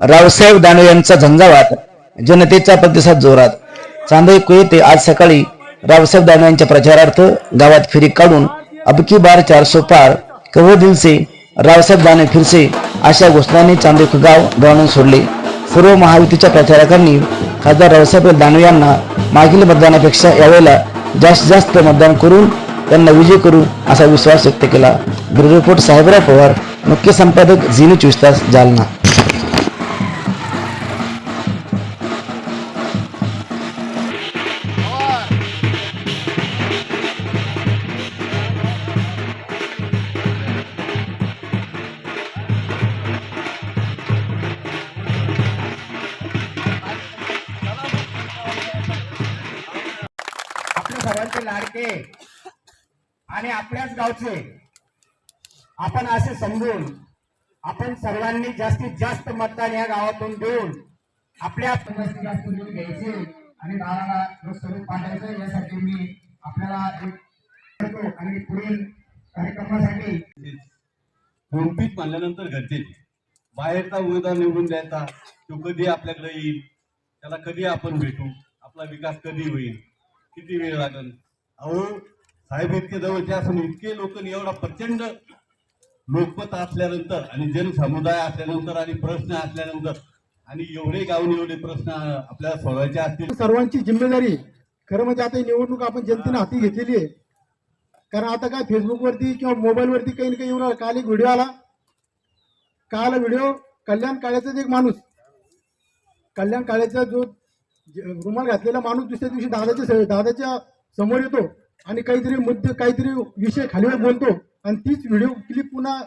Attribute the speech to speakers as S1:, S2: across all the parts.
S1: रावसाहेब दानवे यांचा झंझावात जनतेचा प्रतिसाद जोरात. चांदई येथे आज सकाळी रावसाहेब दानवे यांच्या प्रचारार्थ गावात फेरी काढून अबकी बार चारसो पार कव दिलसे रावसाहेब दानवे फिरसे अशा घोषणाने चांदई गाव दौडून सोडले. सर्व महायुतीच्या प्रचारकांनी खासदार रावसाहेब दानवे यांना मागील मतदानापेक्षा यावेळेला जास्तीत जास्त मतदान करून त्यांना विजय करू असा विश्वास व्यक्त केला. ब्युरो रिपोर्ट साहेबराव पवार मुख्य संपादक झिनी चोवीस तास जालना.
S2: सर्वांचे लाडके आणि आपल्याच गावचे आपण असे समजून आपण सर्वांनी जास्तीत जास्त मतदान या गावातून देऊन आपल्या जास्तीत जास्त देऊन घ्यायचे आणि गावाला लोकसभेत पाठवायचं यासाठी मी आपल्याला करतो आणि पुढील कार्यक्रमासाठी
S3: होमपीक मानल्यानंतर घरचे बाहेरचा उमेदवार निवडून द्यायचा तो कधी आपल्याकडे येईल त्याला कधी आपण भेटू आपला विकास कधी होईल? किती वेळ लागेल? अहो साहेब इतके जवळचे असून इतके लोक एवढा प्रचंड लोकमत असल्यानंतर आणि जनसमुदाय असल्यानंतर आणि प्रश्न असल्यानंतर आणि एवढे गावून एवढे प्रश्न आपल्याला सोडवायचे असतील.
S4: सर्वांची जिम्मेदारी खरं म्हणजे आता ही निवडणूक आपण जनतेने हाती घेतलेली आहे. कारण आता काय फेसबुकवरती किंवा मोबाईलवरती काही ना काही येऊन काल एक व्हिडिओ आला. काल व्हिडिओ कल्याण काळ्याचाच एक माणूस. कल्याण काळ्याचा जो रुमाल घातलेला माणूस दुसऱ्या दिवशी दादाच्या दादाच्या समोर येतो आणि काहीतरी मुद्दे काहीतरी विषय खालीवर बोलतो आणि तीच व्हिडिओ क्लिप पुन्हा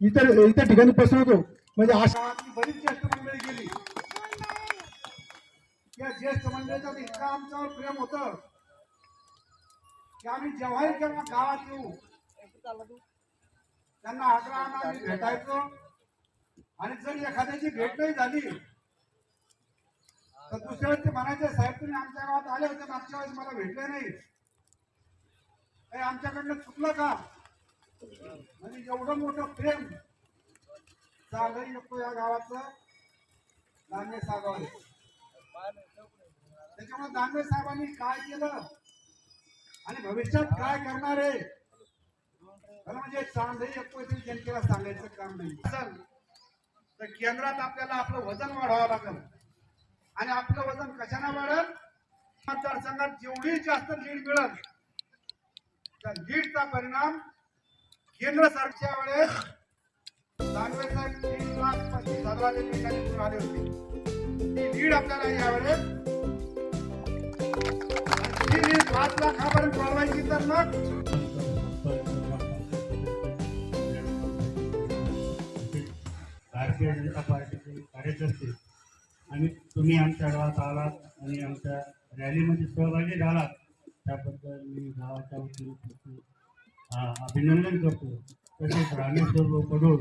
S4: इतर इतर ठिकाणी पसरवतो. म्हणजे अशा बरीच ज्येष्ठ मंडळी गेली. या ज्येष्ठ मंडळीचा इतका आमच्यावर प्रेम होत की आम्ही जेव्हाही जेव्हा गावात येऊ त्यांना आग्रहानं भेटायचो. आणि जर एखाद्याची भेट नाही झाली तर दुसऱ्या वेळेस ते म्हणायचे साहेब तुम्ही आमच्या गावात आले होते मागच्या वेळेस मला भेटले नाही. आमच्याकडनं चुकलं का? म्हणजे एवढं मोठं प्रेम चालही नको या गावाचं दानवे साहेबांनी. त्याच्यामुळे दानवे साहेबांनी काय केलं? आणि भविष्यात काय करणार आहे? खरं म्हणजे चांदही एकवीस जनतेला सांगायचं काम नाही. तर केंद्रात आपल्याला आपलं वजन वाढवावं लागेल. आणि आपलं वजन कशाने वाढेल? मतदारसंघात जेवढी जास्त लीड मिळत त्या लीडचा परिणाम केंद्र सरकारच्या वेळेस दानवे साहेब तीन लाख पस्तीस निवडून आले होते. ती लीड आपल्याला यावेळेस ती लीड पाच लाखापर्यंत वाढवायची तर मग?
S5: भारतीय जनता पार्टीचे कार्यकर्ते आणि तुम्ही आमच्या गावात आलात आणि आमच्या रॅलीमध्ये सहभागी झालात त्याबद्दल मी गावाच्या वतीने अभिनंदन करतो. तसेच रामेश्वर भाऊ पडोळ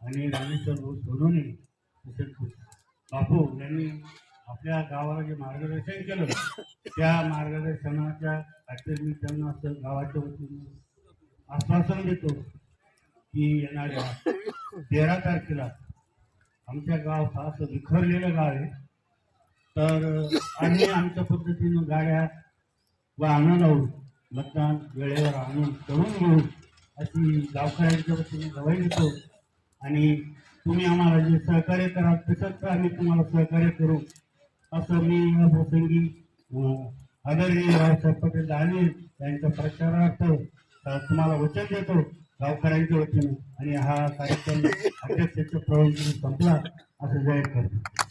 S5: आणि रामेश्वर भाऊ सोनोने तसेच बापू यांनी आपल्या गावाला जे मार्गदर्शन केलं त्या मार्गदर्शनाच्या खातीर मी त्यांना असं गावाच्या वतीने आश्वासन देतो की येणाऱ्या तेरा तारखेला आमच्या गाव हा असं विखरलेलं गाव आहे. तर आम्ही आमच्या पद्धतीनं गाड्या वाहनं लावून मतदान वेळेवर आणून करून घेऊ अशी गावकऱ्यांच्या वतीने गवाई देतो. आणि तुम्ही आम्हाला जे सहकार्य कराल तसंच आम्ही तुम्हाला सहकार्य करू. असं मी या प्रसंगी आदरणीय रावसाहेब पटेल दानवे यांच्या प्रचारार्थ तुम्हाला वचन देतो. गावकऱ्यांच्या वतीने आणि हा कार्यक्रम अध्यक्षाच्या प्रवृत्तीने संपला असं जाहीर करतो.